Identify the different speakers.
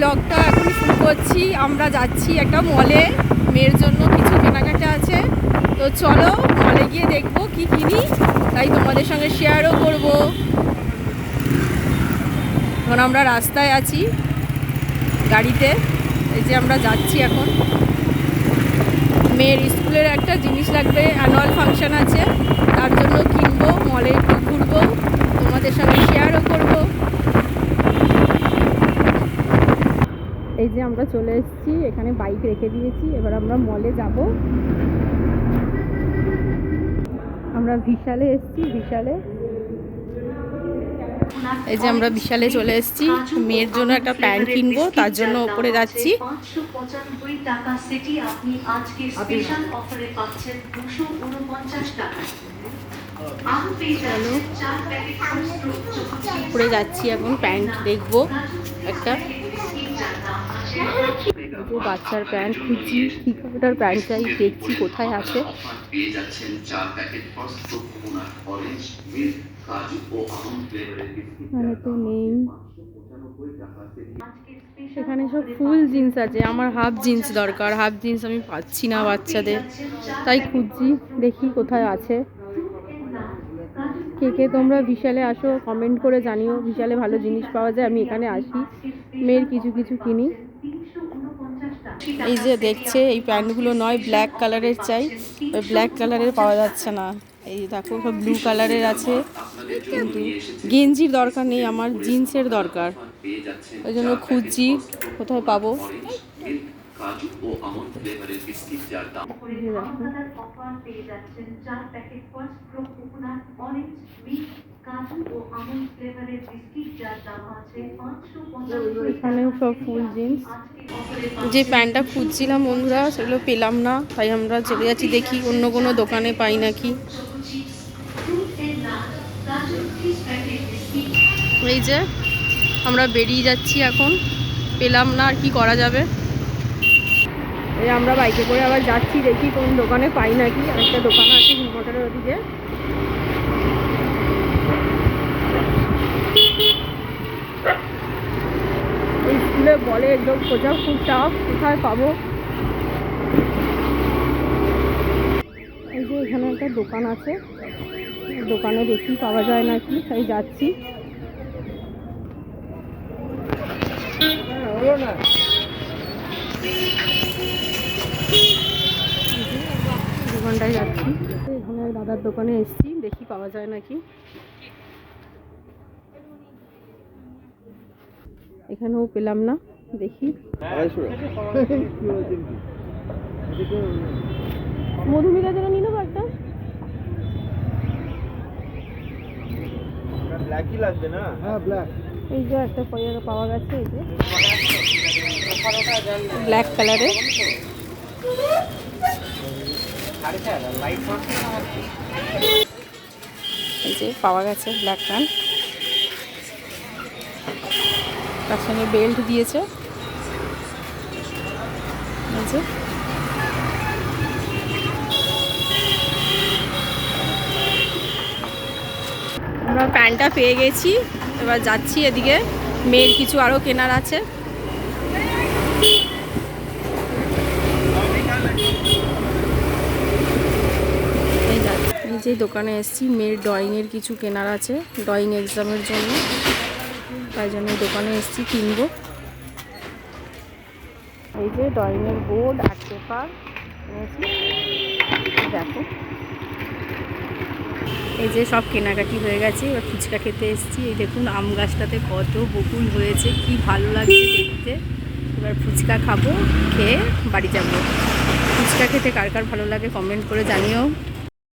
Speaker 1: ব্লগটা এখন শুরু করছি। আমরা যাচ্ছি একটা মলে মেয়ের জন্য কিছু কেনাকাটা আছে। তো চলো মলে গিয়ে দেখব কি কিনি। তাই তোমাদের সঙ্গে শেয়ারও করব। এখন আমরা রাস্তায় আছি গাড়িতে। এই যে আমরা যাচ্ছি এখন। মেয়ের স্কুলের একটা জিনিস লাগবে অ্যানুয়াল ফাংশন আছে। তার জন্য কিনবো মলে একটু ঘুরবো তোমাদের সঙ্গে শেয়ারও করব এই যে আমরা চলে এসেছি এখানে বাইক রেখে দিয়েছি এবার আমরা মলে যাব। আমরা বিশালে এসেছি বিশালে। এই যে আমরা বিশালে চলে এসেছি মেয়ের জন্য একটা প্যান্ট কিনবো তার জন্য ওপরে যাচ্ছি। উপরে যাচ্ছি এখন প্যান্ট দেখব একটা। বাচ্চার প্যান্ট খুঁজছি কালার প্যান্ট চাই, দেখছি কোথায় আছে। এখানে তো নেই। সেখানে সব ফুল জিন্স আছে, আমার হাফ জিন্স দরকার, হাফ জিন্স আমি পাচ্ছি না বাচ্চাদের। তাই খুঁজছি, দেখি কোথায় আছে। কে কে তোমরা বিশালে আসো কমেন্ট করে জানিও। বিশালে ভালো জিনিস পাওয়া যায়, আমি এখানে আসি। মেয়ের কিছু কিছু কিনি। এই যে দেখছে, এই প্যান্টগুলো নয় ব্ল্যাক কালারের চাই। ব্ল্যাক কালারের পাওয়া যাচ্ছে না। এই দেখো, সব ব্লু কালারের আছে। কিন্তু গেঞ্জির দরকার নেই, আমার জিন্সের দরকার। ওই জন্য খুঁজছি, কোথায় পাবো?
Speaker 2: কাজু ও আমন্ড ফ্লেভারের বিস্কিট যার দাম
Speaker 3: অফার পেয়ে যাচ্ছেন চার packet first pro coconut orange milk কাজু ও আমন্ড ফ্লেভারের বিস্কিট যার দাম আছে পাঁচশো পঁচানব্বই
Speaker 1: এখানেও সব ফুল জিন্স। যে প্যান্টটা খুঁজছিলাম বন্ধুরা সেগুলো পেলাম না তাই আমরা চলে যাচ্ছি দেখি অন্য কোনো দোকানে পাই নাকি। এই যে আমরা বেরিয়ে যাচ্ছি এখন। পেলাম না আর কি করা যাবে। আমরা বাইকে করে আবার যাচ্ছি, দেখি কোন দোকানে পাই নাকি। একটা দোকান আছে হিমমোটরের ওদিকে। স্কুলে বলে একদম খোঁজা খুব টাফ কোথায় পাবো? এই এখানে একটা দোকান আছে। দোকানে দেখি পাওয়া যায় নাকি, তাই যাচ্ছি। দোকানটায় যাচ্ছি। এখানে দাদার দোকানে এসেছি দেখি পাওয়া যায় নাকি। এখানেও পেলাম না দেখি। মধুমিতা যেন নিয়ে নেব একটা।
Speaker 4: ব্ল্যাকই লাগবে না? হ্যাঁ ব্ল্যাক
Speaker 1: এই যে একটা পয়সা পাওয়া গেছে এই যে। ব্ল্যাক কালারের পাওয়া গেছে ব্ল্যাক প্যান্ট তার সঙ্গে বেল্ট দিয়েছে। এই যে। আমরা প্যান্টটা পেয়ে গেছি। এবার যাচ্ছি এদিকে। মেয়ের কিছু আরও কেনার আছে এই এই দোকানে এসেছি। মেয়ের ড্রয়িংয়ের কিছু কেনার আছে ড্রয়িং এক্সামের জন্য। তাই জন্য দোকানে এসেছি কিনবো। এই যে ড্রয়িংয়ের বোর্ড আর পেপার দেখো। এই যে সব কেনাকাটি হয়ে গেছে, এবার ফুচকা খেতে এসেছি। এই দেখুন, আম গাছটাতে কত বকুল হয়েছে, কি ভালো লাগছে দেখতে। এবার ফুচকা খাব, খেয়ে বাড়ি যাব। ফুচকা খেতে কার কার ভালো লাগে কমেন্ট করে জানিও।